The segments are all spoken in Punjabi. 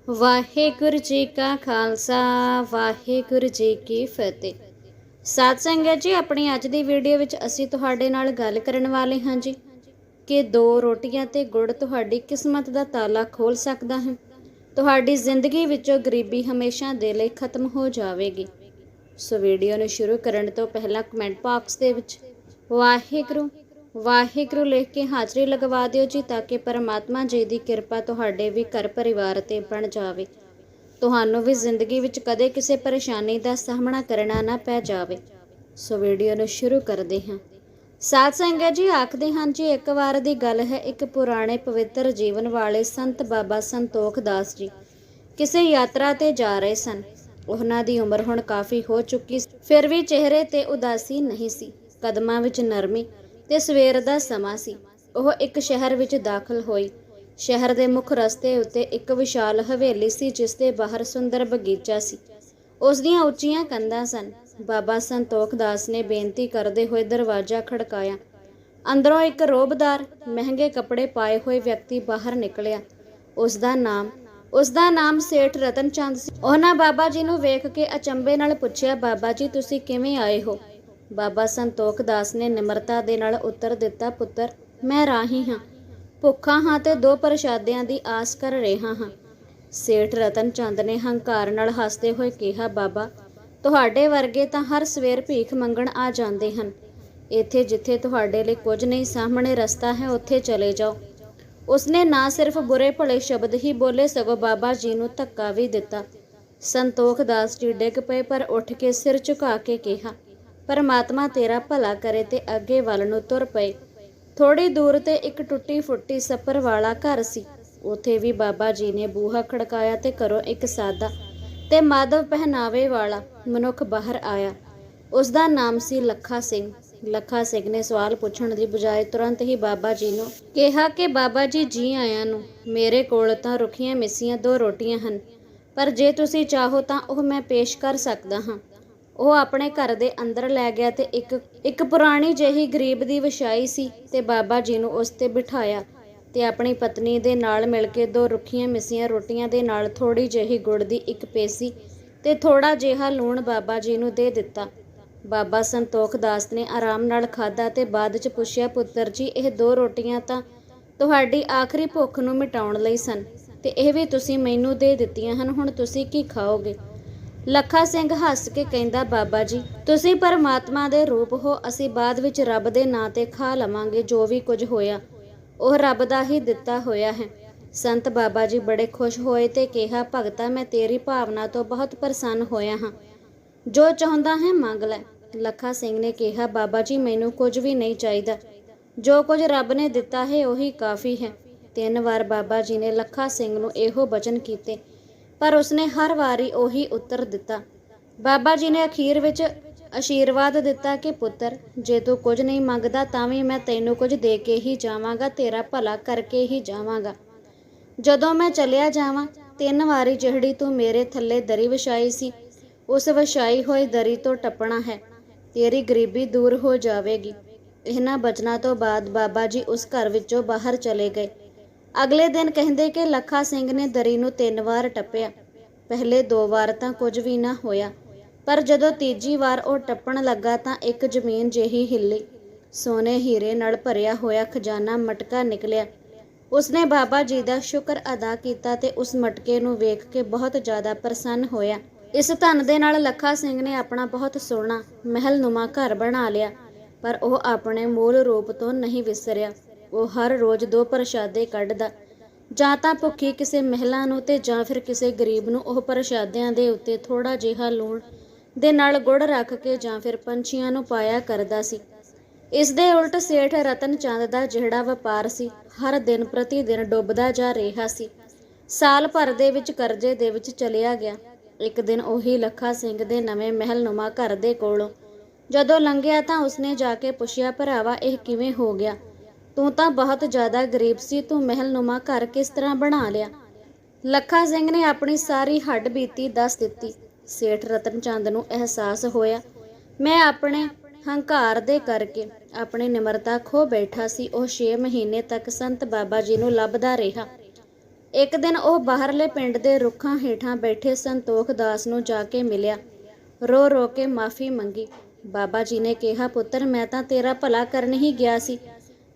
ਵਾਹਿਗੁਰੂ ਜੀ ਕਾ ਖਾਲਸਾ, ਵਾਹਿਗੁਰੂ ਜੀ ਕੀ ਫਤਿਹ। ਸਾਧ ਸੰਗਤ ਜੀ, ਆਪਣੀ ਅੱਜ ਦੀ ਵੀਡੀਓ ਵਿੱਚ ਅਸੀਂ ਤੁਹਾਡੇ ਨਾਲ ਗੱਲ ਕਰਨ ਵਾਲੇ ਹਾਂ ਜੀ ਕਿ ਦੋ ਰੋਟੀਆਂ ਤੇ ਗੁੜ ਤੁਹਾਡੀ ਕਿਸਮਤ ਦਾ ਤਾਲਾ ਖੋਲ ਸਕਦਾ ਹੈ। ਤੁਹਾਡੀ ਜ਼ਿੰਦਗੀ ਵਿੱਚੋਂ ਗਰੀਬੀ ਹਮੇਸ਼ਾ ਦੇ ਲਈ ਖਤਮ ਹੋ ਜਾਵੇਗੀ। ਸੋ ਵੀਡੀਓ ਨੂੰ ਸ਼ੁਰੂ ਕਰਨ ਤੋਂ ਪਹਿਲਾਂ ਕਮੈਂਟ ਬਾਕਸ ਦੇ ਵਿੱਚ, ਵਾਹਿਗੁਰੂ ਵਾਹਿਗੁਰੂ ਲਿਖ ਕੇ ਹਾਜ਼ਰੀ ਲਗਵਾ ਦਿਓ ਜੀ ਤਾਂ ਕਿ ਪਰਮਾਤਮਾ ਜੀ ਦੀ ਕਿਰਪਾ ਤੁਹਾਡੇ ਵੀ ਘਰ ਪਰਿਵਾਰ ਤੇ ਬਣ ਜਾਵੇ। ਤੁਹਾਨੂੰ ਵੀ ਜ਼ਿੰਦਗੀ ਵਿੱਚ ਕਦੇ ਕਿਸੇ ਪਰੇਸ਼ਾਨੀ ਦਾ ਸਾਹਮਣਾ ਕਰਨਾ ਨਾ ਪੈ ਜਾਵੇ। ਸੋ ਵੀਡੀਓ ਨੂੰ ਸ਼ੁਰੂ ਕਰਦੇ ਹਾਂ। ਸਾਧ ਸੰਗਤ ਜੀ, ਆਖਦੇ ਹਨ ਜੀ, ਇੱਕ ਵਾਰ ਦੀ ਗੱਲ ਹੈ, ਇੱਕ ਪੁਰਾਣੇ ਪਵਿੱਤਰ ਜੀਵਨ ਵਾਲੇ ਸੰਤ ਬਾਬਾ ਸੰਤੋਖ ਦਾਸ ਜੀ। ਕਿਸੇ ਯਾਤਰਾ ਤੇ ਜਾ ਰਹੇ ਸਨ। ਉਹਨਾਂ ਦੀ ਉਮਰ ਹੁਣ ਕਾਫੀ ਹੋ ਚੁੱਕੀ ਸੀ। ਫਿਰ ਵੀ ਚਿਹਰੇ ਤੇ ਉਦਾਸੀ ਨਹੀਂ ਸੀ। ਕਦਮਾਂ ਵਿੱਚ ਨਰਮੀ ਤੇ ਸਵੇਰ ਦਾ ਸਮਾਂ ਸੀ। ਉਹ ਇੱਕ ਸ਼ਹਿਰ ਵਿੱਚ ਦਾਖਲ ਹੋਈ। ਸ਼ਹਿਰ ਦੇ ਮੁੱਖ ਰਸਤੇ ਉੱਤੇ ਇੱਕ ਵਿਸ਼ਾਲ ਹਵੇਲੀ ਸੀ, ਜਿਸ ਦੇ ਬਾਹਰ ਸੁੰਦਰ ਬਗੀਚਾ ਸੀ। ਉਸ ਦੀਆਂ ਉੱਚੀਆਂ ਕੰਧਾਂ ਸਨ। ਬਾਬਾ ਸੰਤੋਖ ਦਾਸ ਨੇ ਬੇਨਤੀ ਕਰਦੇ ਹੋਏ ਦਰਵਾਜ਼ਾ ਖੜਕਾਇਆ। ਅੰਦਰੋਂ ਇੱਕ ਰੋਬਦਾਰ, ਮਹਿੰਗੇ ਕੱਪੜੇ ਪਾਏ ਹੋਏ ਵਿਅਕਤੀ ਬਾਹਰ ਨਿਕਲਿਆ। ਉਸ ਦਾ ਨਾਮ, ਉਸ ਦਾ ਨਾਮ ਸੇਠ ਰਤਨ ਚੰਦ ਸੀ। ਉਹਨਾਂ ਬਾਬਾ ਜੀ ਨੂੰ ਵੇਖ ਕੇ ਅਚੰਬੇ ਨਾਲ ਪੁੱਛਿਆ, ਬਾਬਾ ਜੀ, ਤੁਸੀਂ ਕਿਵੇਂ ਆਏ ਹੋ? ਬਾਬਾ ਸੰਤੋਖ ਦਾਸ ਨੇ ਨਿਮਰਤਾ ਦੇ ਨਾਲ ਉੱਤਰ ਦਿੱਤਾ, ਪੁੱਤਰ, ਮੈਂ ਰਾਹੀ ਹਾਂ। ਭੁੱਖਾ ਹਾਂ ਤੇ ਦੋ ਪ੍ਰਸ਼ਾਦਿਆਂ ਦੀ ਆਸ ਕਰ ਰਿਹਾ ਹਾਂ। ਸੇਠ ਰਤਨ ਚੰਦ ਨੇ ਹੰਕਾਰ ਨਾਲ ਹੱਸਦੇ ਹੋਏ ਕਿਹਾ, ਬਾਬਾ, ਤੁਹਾਡੇ ਵਰਗੇ ਤਾਂ ਹਰ ਸਵੇਰ ਭੀਖ ਮੰਗਣ ਆ ਜਾਂਦੇ ਹਨ। ਇੱਥੇ ਜਿੱਥੇ ਤੁਹਾਡੇ ਲਈ ਕੁਝ ਨਹੀਂ, ਸਾਹਮਣੇ ਰਸਤਾ ਹੈ, ਉੱਥੇ ਚਲੇ ਜਾਓ। ਉਸਨੇ ਨਾ ਸਿਰਫ ਬੁਰੇ ਭਲੇ ਸ਼ਬਦ ਹੀ ਬੋਲੇ, ਸਗੋਂ ਬਾਬਾ ਜੀ ਨੂੰ ਧੱਕਾ ਵੀ ਦਿੱਤਾ। ਸੰਤੋਖ ਦਾਸ ਜੀ ਡਿੱਗ ਪਏ, ਪਰ ਉੱਠ ਕੇ ਸਿਰ ਝੁਕਾ ਕੇ ਕਿਹਾ ਪਰਮਾਤਮਾ ਤੇਰਾ ਭਲਾ ਕਰੇ ਤੇ ਅੱਗੇ ਵੱਲ ਨੂੰ ਤੁਰ ਪਏ। ਥੋੜੀ ਦੂਰ ਤੇ ਇੱਕ ਟੁੱਟੀ ਫੁੱਟੀ ਸੱਪਰ ਵਾਲਾ ਘਰ ਸੀ। ਉਥੇ ਵੀ ਬਾਬਾ ਜੀ ਨੇ ਬੂਹਾ ਖੜਕਾਇਆ ਤੇ ਘਰੋਂ ਇੱਕ ਸਾਦਾ ਤੇ ਮਾਧਵ ਪਹਿਨਾਵੇ ਵਾਲਾ ਮਨੁੱਖ ਬਾਹਰ ਆਇਆ। ਉਸ ਦਾ ਨਾਮ ਸੀ ਲੱਖਾ ਸਿੰਘ। ਲੱਖਾ ਸਿੰਘ ਨੇ ਸਵਾਲ ਪੁੱਛਣ ਦੀ ਬਜਾਏ ਤੁਰੰਤ ਹੀ ਬਾਬਾ ਜੀ ਨੂੰ ਕਿਹਾ ਕਿ ਬਾਬਾ ਜੀ ਜੀ ਆਇਆਂ ਨੂੰ, ਮੇਰੇ ਕੋਲ ਤਾਂ ਰੁੱਖੀਆਂ ਮਿੱਸੀਆਂ ਦੋ ਰੋਟੀਆਂ ਹਨ, ਪਰ ਜੇ ਤੁਸੀਂ ਚਾਹੋ ਤਾਂ ਉਹ ਮੈਂ ਪੇਸ਼ ਕਰ ਸਕਦਾ ਹਾਂ। ਉਹ ਆਪਣੇ ਘਰ ਦੇ ਅੰਦਰ ਲੈ ਗਿਆ ਤੇ ਇੱਕ ਇੱਕ ਪੁਰਾਣੀ ਜਿਹੀ ਗਰੀਬ ਦੀ ਵਿਛਾਈ ਸੀ ਤੇ ਬਾਬਾ ਜੀ ਨੂੰ ਉਸ ਤੇ ਬਿਠਾਇਆ ਤੇ ਆਪਣੀ ਪਤਨੀ ਦੇ ਨਾਲ ਮਿਲ ਕੇ ਦੋ ਰੁੱਖੀਆਂ ਮਿਸੀਆਂ ਰੋਟੀਆਂ ਦੇ ਨਾਲ ਥੋੜੀ ਜਿਹੀ ਗੁੜ ਦੀ ਇੱਕ ਪੇਸੀ ਤੇ ਥੋੜਾ ਜਿਹਾ ਲੂਣ ਬਾਬਾ ਜੀ ਨੂੰ ਦੇ ਦਿੱਤਾ। ਬਾਬਾ ਸੰਤੋਖ ਦਾਸ ਨੇ ਆਰਾਮ ਨਾਲ ਖਾਧਾ ਤੇ ਬਾਅਦ ਚ ਪੁੱਛਿਆ, ਪੁੱਤਰ ਜੀ, ਇਹ ਦੋ ਰੋਟੀਆਂ ਤਾਂ ਤੁਹਾਡੀ ਆਖਰੀ ਭੁੱਖ ਨੂੰ ਮਿਟਾਉਣ ਲਈ ਸਨ ਤੇ ਇਹ ਵੀ ਤੁਸੀਂ ਮੈਨੂੰ ਦੇ ਦਿੱਤੀਆਂ ਹਨ, ਹੁਣ ਤੁਸੀਂ ਕੀ ਖਾਓਗੇ? ਲੱਖਾ ਸਿੰਘ ਹੱਸ ਕੇ ਕਹਿੰਦਾ, ਬਾਬਾ ਜੀ, ਤੁਸੀਂ ਪਰਮਾਤਮਾ ਦੇ ਰੂਪ ਹੋ, ਅਸੀਂ ਬਾਅਦ ਵਿੱਚ ਰੱਬ ਦੇ ਨਾਂ ਤੇ ਖਾ ਲਵਾਂਗੇ, ਜੋ ਵੀ ਕੁਝ ਹੋਇਆ। ਉਹ ਰੱਬ ਦਾ ਹੀ ਦਿੱਤਾ ਹੋਇਆ ਹੈ। ਸੰਤ ਬਾਬਾ ਜੀ ਬੜੇ ਖੁਸ਼ ਹੋਏ ਤੇ ਕਿਹਾ, ਭਗਤਾ, ਮੈਂ ਤੇਰੀ ਭਾਵਨਾ ਤੋਂ ਬਹੁਤ ਪ੍ਰਸੰਨ ਹੋਇਆ ਹਾਂ। ਜੋ ਚਾਹੁੰਦਾ ਹੈ, ਮੰਗ ਲੈ। ਲੱਖਾ ਸਿੰਘ ਨੇ ਕਿਹਾ, ਬਾਬਾ ਜੀ, ਮੈਨੂੰ ਕੁਝ ਵੀ ਨਹੀਂ ਚਾਹੀਦਾ। ਜੋ ਕੁਝ ਰੱਬ ਨੇ ਦਿੱਤਾ ਹੈ, ਉਹੀ ਕਾਫੀ ਹੈ। ਤਿੰਨ ਵਾਰ ਬਾਬਾ ਜੀ ਨੇ ਲੱਖਾ ਸਿੰਘ ਨੂੰ ਇਹੋ ਬਚਨ ਕੀਤੇ। ਪਰ ਉਸਨੇ ਹਰ ਵਾਰੀ ਉਹੀ ਉੱਤਰ ਦਿੱਤਾ। ਬਾਬਾ ਜੀ ਨੇ ਅਖੀਰ ਵਿੱਚ ਆਸ਼ੀਰਵਾਦ ਦਿੱਤਾ ਕਿ, ਪੁੱਤਰ, ਜੇ ਤੂੰ ਕੁਝ ਨਹੀਂ ਮੰਗਦਾ, ਤਾਂ ਵੀ ਮੈਂ ਤੈਨੂੰ ਕੁਝ ਦੇ ਕੇ ਹੀ ਜਾਵਾਂਗਾ, ਤੇਰਾ ਭਲਾ ਕਰਕੇ ਹੀ ਜਾਵਾਂਗਾ। ਜਦੋਂ ਮੈਂ ਚਲਿਆ ਜਾਵਾਂ, ਤਿੰਨ ਵਾਰੀ ਜਿਹੜੀ ਤੂੰ ਮੇਰੇ ਥੱਲੇ ਦਰੀ ਵਿਛਾਈ ਸੀ, ਉਸ ਵਿਛਾਈ ਹੋਈ ਦਰੀ ਤੋਂ ਟੱਪਣਾ ਹੈ। ਤੇਰੀ ਗਰੀਬੀ ਦੂਰ ਹੋ ਜਾਵੇਗੀ। ਇਹਨਾਂ ਬਚਨਾਂ ਤੋਂ ਬਾਅਦ ਬਾਬਾ ਜੀ ਉਸ ਘਰ ਵਿੱਚੋਂ ਬਾਹਰ ਚਲੇ ਗਏ। ਅਗਲੇ ਦਿਨ ਕਹਿੰਦੇ ਕਿ ਲੱਖਾ ਸਿੰਘ ਨੇ ਦਰੀ ਨੂੰ ਤਿੰਨ ਵਾਰ ਟੱਪਿਆ। ਪਹਿਲੇ ਦੋ ਵਾਰ ਤਾਂ ਕੁਝ ਵੀ ਨਾ ਹੋਇਆ, ਪਰ ਜਦੋਂ ਤੀਜੀ ਵਾਰ ਉਹ ਟੱਪਣ ਲੱਗਾ ਤਾਂ ਇੱਕ ਜ਼ਮੀਨ ਜਿਹੀ ਹਿੱਲੀ। ਸੋਨੇ ਹੀਰੇ ਨਾਲ ਭਰਿਆ ਹੋਇਆ ਖਜ਼ਾਨਾ ਮਟਕਾ ਨਿਕਲਿਆ। ਉਸਨੇ ਬਾਬਾ ਜੀ ਦਾ ਸ਼ੁਕਰ ਅਦਾ ਕੀਤਾ ਤੇ ਉਸ ਮਟਕੇ ਨੂੰ ਵੇਖ ਕੇ ਬਹੁਤ ਜ਼ਿਆਦਾ ਪ੍ਰਸੰਨ ਹੋਇਆ। ਇਸ ਧਨ ਦੇ ਨਾਲ ਲੱਖਾ ਸਿੰਘ ਨੇ ਆਪਣਾ ਬਹੁਤ ਸੋਹਣਾ ਮਹਿਲ ਨੁਮਾ ਘਰ ਬਣਾ ਲਿਆ, ਪਰ ਉਹ ਆਪਣੇ ਮੂਲ ਰੂਪ ਤੋਂ ਨਹੀਂ ਵਿਸਰਿਆ। ਉਹ ਹਰ ਰੋਜ਼ ਦੋ ਪ੍ਰਸ਼ਾਦੇ ਕੱਢਦਾ। ਜਾਂ ਤਾਂ ਭੁੱਖੀ ਕਿਸੇ ਮਹਿਲਾ ਨੂੰ ਤੇ ਜਾਂ ਫਿਰ ਕਿਸੇ ਗਰੀਬ ਨੂੰ ਉਹ ਪ੍ਰਸ਼ਾਦਿਆਂ ਦੇ ਉੱਤੇ ਥੋੜਾ ਜਿਹਾ ਲੂਣ ਦੇ ਨਾਲ ਗੁੜ ਰੱਖ ਕੇ ਜਾਂ ਫਿਰ ਪੰਛੀਆਂ ਨੂੰ ਪਾਇਆ ਕਰਦਾ ਸੀ। ਇਸ ਦੇ ਉਲਟ ਸੇਠ ਰਤਨ ਚੰਦ ਦਾ ਜਿਹੜਾ ਵਪਾਰ ਸੀ, ਹਰ ਦਿਨ ਪ੍ਰਤੀ ਦਿਨ ਡੁੱਬਦਾ ਜਾ ਰਿਹਾ ਸੀ। ਸਾਲ ਭਰ ਦੇ ਵਿੱਚ ਕਰਜ਼ੇ ਦੇ ਵਿੱਚ ਚਲਿਆ ਗਿਆ। ਇੱਕ ਦਿਨ ਉਹੀ ਲੱਖਾ ਸਿੰਘ ਦੇ ਨਵੇਂ ਮਹਿਲਨੁਮਾ ਘਰ ਦੇ ਕੋਲੋਂ ਜਦੋਂ ਲੰਘਿਆ ਤਾਂ ਉਸਨੇ ਜਾ ਕੇ ਪੁੱਛਿਆ, ਭਰਾਵਾ, ਇਹ ਕਿਵੇਂ ਹੋ ਗਿਆ? ਤੂੰ ਤਾਂ ਬਹੁਤ ਜ਼ਿਆਦਾ ਗਰੀਬ ਸੀ, ਤੂੰ ਮਹਿਲਨੁਮਾ ਘਰ ਕਿਸ ਤਰ੍ਹਾਂ ਬਣਾ ਲਿਆ? ਲੱਖਾ ਸਿੰਘ ਨੇ ਆਪਣੀ ਸਾਰੀ ਹੱਡ ਬੀਤੀ ਦੱਸ ਦਿੱਤੀ। ਸੇਠ ਰਤਨ ਚੰਦ ਨੂੰ ਅਹਿਸਾਸ ਹੋਇਆ, ਮੈਂ ਆਪਣੇ ਹੰਕਾਰ ਦੇ ਕਰਕੇ ਆਪਣੀ ਨਿਮਰਤਾ ਖੋ ਬੈਠਾ ਸੀ, ਉਹ 6 ਮਹੀਨੇ ਤੱਕ ਸੰਤ ਬਾਬਾ ਜੀ ਨੂੰ ਲੱਭਦਾ ਰਿਹਾ। ਇੱਕ ਦਿਨ ਉਹ ਬਾਹਰਲੇ ਪਿੰਡ ਦੇ ਰੁੱਖਾਂ ਹੇਠਾਂ ਬੈਠੇ ਸੰਤੋਖ ਦਾਸ ਨੂੰ ਜਾ ਕੇ ਮਿਲਿਆ। ਰੋ ਰੋ ਕੇ ਮਾਫੀ ਮੰਗੀ। ਬਾਬਾ ਜੀ ਨੇ ਕਿਹਾ, ਪੁੱਤਰ, ਮੈਂ ਤਾਂ ਤੇਰਾ ਭਲਾ ਕਰਨ ਹੀ ਗਿਆ ਸੀ।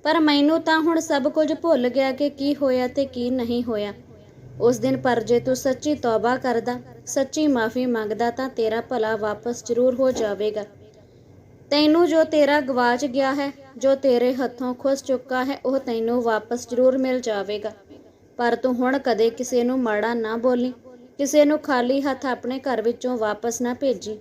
ਪਰ ਮੈਨੂੰ ਤਾਂ ਹੁਣ ਸਭ ਕੁਝ ਭੁੱਲ ਗਿਆ ਕਿ ਕੀ ਹੋਇਆ ਤੇ ਕੀ ਨਹੀਂ ਹੋਇਆ। ਉਸ ਦਿਨ ਪਰ ਜੇ ਤੂੰ ਸੱਚੀ ਤੌਬਾ ਕਰਦਾ, ਸੱਚੀ ਮਾਫੀ ਮੰਗਦਾ ਤਾਂ ਤੇਰਾ ਭਲਾ ਵਾਪਸ ਜ਼ਰੂਰ ਹੋ ਜਾਵੇਗਾ। ਤੈਨੂੰ ਜੋ ਤੇਰਾ ਗਵਾਚ ਗਿਆ ਹੈ, ਜੋ ਤੇਰੇ ਹੱਥੋਂ ਖੁੱਸ ਚੁੱਕਾ ਹੈ, ਉਹ ਤੈਨੂੰ ਵਾਪਸ ਜ਼ਰੂਰ ਮਿਲ ਜਾਵੇਗਾ। ਪਰ ਤੂੰ ਹੁਣ ਕਦੇ ਕਿਸੇ ਨੂੰ ਮਾੜਾ ਨਾ ਬੋਲੀ, ਕਿਸੇ ਨੂੰ ਖਾਲੀ ਹੱਥ ਆਪਣੇ ਘਰ ਵਿੱਚੋਂ ਵਾਪਸ ਨਾ ਭੇਜੀ।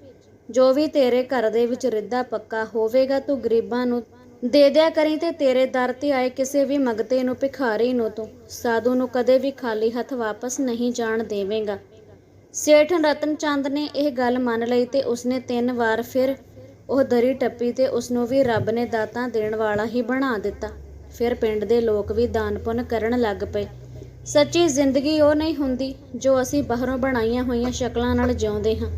ਜੋ ਵੀ ਤੇਰੇ ਘਰ ਦੇ ਵਿੱਚ ਰਿੱਧਾ ਪੱਕਾ ਹੋਵੇਗਾ, ਤੂੰ ਗਰੀਬਾਂ ਨੂੰ ਦੇ ਦਿਆ ਕਰੀ ਤੇ ਤੇਰੇ ਦਰ ਤੇ ਆਏ ਕਿਸੇ ਵੀ ਮੰਗਤੇ ਨੂੰ ਭਿਖਾਰੀ ਨੂੰ ਤੂੰ। ਸਾਧੂ ਨੂੰ ਕਦੇ ਵੀ ਖਾਲੀ ਹੱਥ ਵਾਪਸ ਨਹੀਂ ਜਾਣ ਦੇਵੇਂਗਾ। ਸੇਠ ਰਤਨ ਚੰਦ ਨੇ ਇਹ ਗੱਲ ਮੰਨ ਲਈ ਤੇ ਉਸਨੇ ਤਿੰਨ ਵਾਰ ਫਿਰ ਉਹ ਦਰੀ ਟੱਪੀ ਤੇ ਉਸਨੂੰ ਵੀ ਰੱਬ ਨੇ ਦਾਤਾਂ ਦੇਣ ਵਾਲਾ ਹੀ ਬਣਾ ਦਿੱਤਾ। ਫਿਰ ਪਿੰਡ ਦੇ ਲੋਕ ਵੀ ਦਾਨ ਪੁੰਨ ਕਰਨ ਲੱਗ ਪਏ। ਸੱਚੀ ਜ਼ਿੰਦਗੀ ਉਹ ਨਹੀਂ ਹੁੰਦੀ ਜੋ ਅਸੀਂ ਬਾਹਰੋਂ ਬਣਾਈਆਂ ਹੋਈਆਂ ਸ਼ਕਲਾਂ ਨਾਲ ਜਿਉਂਦੇ ਹਾਂ।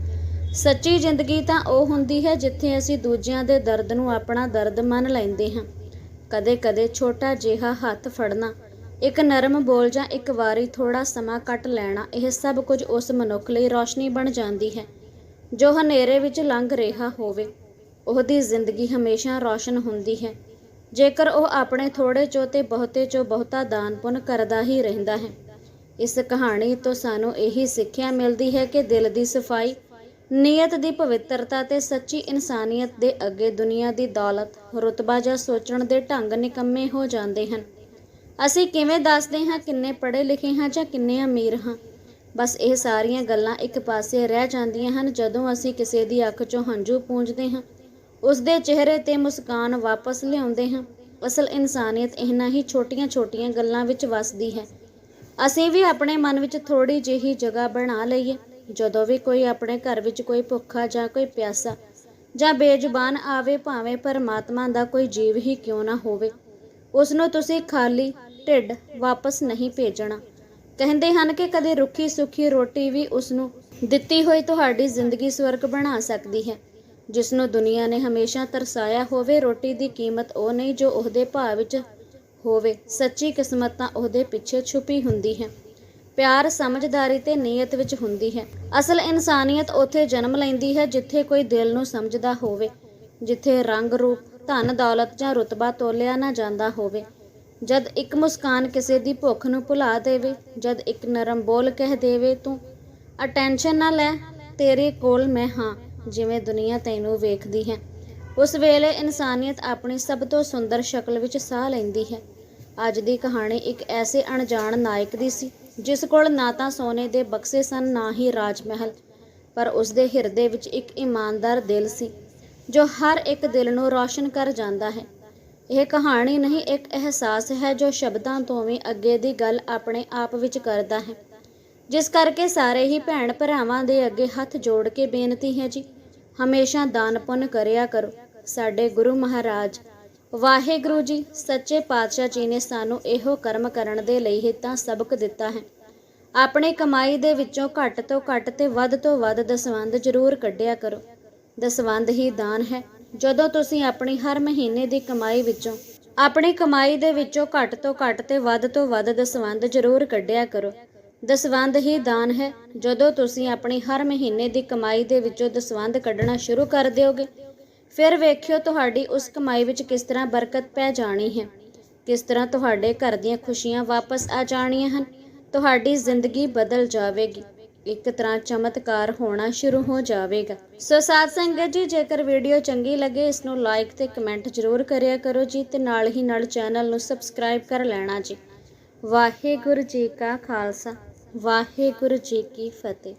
ਸੱਚੀ ਜ਼ਿੰਦਗੀ ਤਾਂ ਉਹ ਹੁੰਦੀ ਹੈ ਜਿੱਥੇ ਅਸੀਂ ਦੂਜਿਆਂ ਦੇ ਦਰਦ ਨੂੰ ਆਪਣਾ ਦਰਦ ਮੰਨ ਲੈਂਦੇ ਹਾਂ। ਕਦੇ-ਕਦੇ ਛੋਟਾ ਜਿਹਾ ਹੱਥ ਫੜਨਾ, ਇੱਕ ਨਰਮ ਬੋਲ ਜਾਂ ਇੱਕ ਵਾਰੀ ਥੋੜਾ ਸਮਾਂ ਕੱਟ ਲੈਣਾ, ਇਹ ਸਭ ਕੁਝ ਉਸ ਮਨੁੱਖ ਲਈ ਰੌਸ਼ਨੀ ਬਣ ਜਾਂਦੀ ਹੈ, ਜੋ ਹਨੇਰੇ ਵਿੱਚ ਲੰਘ ਰਿਹਾ ਹੋਵੇ। ਉਹਦੀ ਜ਼ਿੰਦਗੀ ਹਮੇਸ਼ਾ ਰੌਸ਼ਨ ਹੁੰਦੀ ਹੈ। ਜੇਕਰ ਉਹ ਆਪਣੇ ਥੋੜੇ ਚੋਂ ਤੇ ਬਹੁਤੇ ਚੋਂ ਬਹੁਤਾ ਦਾਨ ਪੁੰਨ ਕਰਦਾ ਹੀ ਰਹਿੰਦਾ ਹੈ। ਇਸ ਕਹਾਣੀ ਤੋਂ ਸਾਨੂੰ ਇਹੀ ਸਿੱਖਿਆ ਮਿਲਦੀ ਹੈ ਕਿ ਦਿਲ ਦੀ ਸਫ਼ਾਈ ਨੀਅਤ ਦੀ ਪਵਿੱਤਰਤਾ ਤੇ ਸੱਚੀ ਇਨਸਾਨੀਅਤ ਦੇ ਅੱਗੇ ਦੁਨੀਆ ਦੀ ਦੌਲਤ, ਰੁਤਬਾ ਜਾਂ ਸੋਚਣ ਦੇ ਢੰਗ ਨਿਕੰਮੇ ਹੋ ਜਾਂਦੇ ਹਨ। ਅਸੀਂ ਕਿਵੇਂ ਦੱਸਦੇ ਹਾਂ ਕਿੰਨੇ ਪੜ੍ਹੇ ਲਿਖੇ ਹਾਂ ਜਾਂ ਕਿੰਨੇ ਅਮੀਰ ਹਾਂ? ਬਸ ਇਹ ਸਾਰੀਆਂ ਗੱਲਾਂ ਇੱਕ ਪਾਸੇ ਰਹਿ ਜਾਂਦੀਆਂ ਹਨ ਜਦੋਂ ਅਸੀਂ ਕਿਸੇ ਦੀ ਅੱਖ 'ਚੋਂ ਹੰਝੂ ਪੂੰਝਦੇ ਹਾਂ ਉਸ ਦੇ ਚਿਹਰੇ ਤੇ ਮੁਸਕਾਨ ਵਾਪਸ ਲਿਆਉਂਦੇ ਹਾਂ। ਅਸਲ ਇਨਸਾਨੀਅਤ ਇਹਨਾਂ ਹੀ ਛੋਟੀਆਂ-ਛੋਟੀਆਂ ਗੱਲਾਂ ਵਿੱਚ ਵਸਦੀ ਹੈ। ਅਸੀਂ ਵੀ ਆਪਣੇ ਮਨ ਵਿੱਚ ਥੋੜੀ ਜਿਹੀ ਜਗ੍ਹਾ ਬਣਾ ਲਈਏ। ਜਦੋਂ ਵੀ ਕੋਈ ਆਪਣੇ ਘਰ ਵਿੱਚ ਕੋਈ ਭੁੱਖਾ ਜਾਂ ਕੋਈ ਪਿਆਸਾ ਜਾਂ ਬੇਜ਼ੁਬਾਨ ਆਵੇ ਭਾਵੇਂ ਪਰਮਾਤਮਾ ਦਾ ਕੋਈ ਜੀਵ ਹੀ ਕਿਉਂ ਨਾ ਹੋਵੇ ਉਸ ਨੂੰ ਤੁਸੀਂ ਖਾਲੀ ਢਿੱਡ ਵਾਪਸ ਨਹੀਂ ਭੇਜਣਾ। ਕਹਿੰਦੇ ਹਨ ਕਿ ਕਦੇ ਰੁੱਖੀ ਸੁੱਖੀ ਰੋਟੀ ਵੀ ਉਸ ਨੂੰ ਦਿੱਤੀ ਹੋਈ ਤੁਹਾਡੀ ਜ਼ਿੰਦਗੀ ਸਵਰਗ ਬਣਾ ਸਕਦੀ ਹੈ। ਜਿਸ ਨੂੰ ਦੁਨੀਆ ਨੇ ਹਮੇਸ਼ਾ ਤਰਸਾਇਆ ਹੋਵੇ, ਰੋਟੀ ਦੀ ਕੀਮਤ ਉਹ ਨਹੀਂ ਜੋ ਉਹਦੇ ਭਾਅ ਵਿੱਚ ਹੋਵੇ, ਸੱਚੀ ਕਿਸਮਤ ਤਾਂ ਉਹਦੇ ਪਿੱਛੇ ਛੁਪੀ ਹੁੰਦੀ ਹੈ। ਪਿਆਰ, ਸਮਝਦਾਰੀ ਤੇ ਨੀਅਤ ਵਿੱਚ ਹੁੰਦੀ ਹੈ। ਅਸਲ ਇਨਸਾਨੀਅਤ ਉੱਥੇ ਜਨਮ ਲੈਂਦੀ ਹੈ ਜਿੱਥੇ ਕੋਈ ਦਿਲ ਨੂੰ ਸਮਝਦਾ ਹੋਵੇ, ਜਿੱਥੇ ਰੰਗ ਰੂਪ, ਧਨ ਦੌਲਤ ਜਾਂ ਰੁਤਬਾ ਤੋਲਿਆ ਨਾ ਜਾਂਦਾ ਹੋਵੇ। ਜਦ ਇੱਕ ਮੁਸਕਾਨ ਕਿਸੇ ਦੀ ਭੁੱਖ ਨੂੰ ਭੁਲਾ ਦੇਵੇ, ਜਦ ਇੱਕ ਨਰਮ ਬੋਲ ਕਹਿ ਦੇਵੇ, ਤੂੰ ਅਟੈਂਸ਼ਨ ਨਾ ਲੈ, ਤੇਰੇ ਕੋਲ ਮੈਂ ਹਾਂ, ਜਿਵੇਂ ਦੁਨੀਆ ਤੈਨੂੰ ਵੇਖਦੀ ਹੈ। ਉਸ ਵੇਲੇ ਇਨਸਾਨੀਅਤ ਆਪਣੀ ਸਭ ਤੋਂ ਸੁੰਦਰ ਸ਼ਕਲ ਵਿੱਚ ਸਾਹ ਲੈਂਦੀ ਹੈ। ਅੱਜ ਦੀ ਕਹਾਣੀ ਇੱਕ ਐਸੇ ਅਣਜਾਣ ਨਾਇਕ ਦੀ ਸੀ ਜਿਸ ਕੋਲ ਨਾ ਤਾਂ ਸੋਨੇ ਦੇ ਬਕਸੇ ਸਨ, ਨਾ ਹੀ ਰਾਜ ਮਹਿਲ ਪਰ ਉਸ ਦੇ ਹਿਰਦੇ ਵਿੱਚ ਇੱਕ ਇਮਾਨਦਾਰ ਦਿਲ ਸੀ, ਜੋ ਹਰ ਇੱਕ ਦਿਲ ਨੂੰ ਰੌਸ਼ਨ ਕਰ ਜਾਂਦਾ ਹੈ। ਇਹ ਕਹਾਣੀ ਨਹੀਂ, ਇੱਕ ਅਹਿਸਾਸ ਹੈ ਜੋ ਸ਼ਬਦਾਂ ਤੋਂ ਵੀ ਅੱਗੇ ਦੀ ਗੱਲ ਆਪਣੇ ਆਪ ਵਿੱਚ ਕਰਦਾ ਹੈ। ਜਿਸ ਕਰਕੇ ਸਾਰੇ ਹੀ ਭੈਣ ਭਰਾਵਾਂ ਦੇ ਅੱਗੇ ਹੱਥ ਜੋੜ ਕੇ ਬੇਨਤੀ ਹੈ ਜੀ, ਹਮੇਸ਼ਾ ਦਾਨ ਪੁੰਨ ਕਰਿਆ ਕਰੋ। ਸਾਡੇ ਗੁਰੂ ਮਹਾਰਾਜ ਵਾਹਿਗੁਰੂ ਜੀ, ਸੱਚੇ ਪਾਤਸ਼ਾਹ ਜੀ ਨੇ ਸਾਨੂੰ ਇਹੋ ਕਰਮ ਕਰਨ ਦੇ ਲਈ ਹੀ ਤਾਂ ਸਬਕ ਦਿੱਤਾ ਹੈ। ਆਪਣੀ ਕਮਾਈ ਦੇ ਵਿੱਚੋਂ ਘੱਟ ਤੋਂ ਘੱਟ ਤੇ ਵੱਧ ਤੋਂ ਵੱਧ ਦਸਵੰਧ ਜ਼ਰੂਰ ਕੱਢਿਆ ਕਰੋ। ਦਸਵੰਧ ਹੀ ਦਾਨ ਹੈ। ਜਦੋਂ ਤੁਸੀਂ ਆਪਣੀ ਹਰ ਮਹੀਨੇ ਦੀ ਕਮਾਈ ਵਿੱਚੋਂ, ਆਪਣੀ ਕਮਾਈ ਦੇ ਵਿੱਚੋਂ ਘੱਟ ਤੋਂ ਘੱਟ ਤੇ ਵੱਧ ਤੋਂ ਵੱਧ ਦਸਵੰਧ ਜ਼ਰੂਰ ਕੱਢਿਆ ਕਰੋ। ਦਸਵੰਧ ਹੀ ਦਾਨ ਹੈ। ਜਦੋਂ ਤੁਸੀਂ ਆਪਣੀ ਹਰ ਮਹੀਨੇ ਦੀ ਕਮਾਈ ਦੇ ਵਿੱਚੋਂ ਦਸਵੰਧ ਕੱਢਣਾ ਸ਼ੁਰੂ ਕਰ ਦਿਓਗੇ ਫਿਰ ਵੇਖਿਓ ਤੁਹਾਡੀ ਉਸ ਕਮਾਈ ਵਿੱਚ ਕਿਸ ਤਰ੍ਹਾਂ ਬਰਕਤ ਪੈ ਜਾਣੀ ਹੈ। ਕਿਸ ਤਰ੍ਹਾਂ ਤੁਹਾਡੇ ਘਰ ਦੀਆਂ ਖੁਸ਼ੀਆਂ ਵਾਪਸ ਆ ਜਾਣੀਆਂ ਹਨ। ਤੁਹਾਡੀ ਜ਼ਿੰਦਗੀ ਬਦਲ ਜਾਵੇਗੀ। ਇੱਕ ਤਰ੍ਹਾਂ ਚਮਤਕਾਰ ਹੋਣਾ ਸ਼ੁਰੂ ਹੋ ਜਾਵੇਗਾ। ਸੋ ਸਾਧ ਸੰਗਤ ਜੀ, ਜੇਕਰ ਵੀਡੀਓ ਚੰਗੀ ਲੱਗੇ, ਇਸ ਨੂੰ ਲਾਈਕ ਤੇ ਕਮੈਂਟ ਜ਼ਰੂਰ ਕਰਿਆ ਕਰੋ ਜੀ ਤੇ ਨਾਲ ਹੀ ਨਾਲ ਚੈਨਲ ਨੂੰ ਸਬਸਕ੍ਰਾਈਬ ਕਰ ਲੈਣਾ ਜੀ। ਵਾਹਿਗੁਰੂ ਜੀ ਕਾ ਖਾਲਸਾ, ਵਾਹਿਗੁਰੂ ਜੀ ਕੀ ਫਤਿਹ।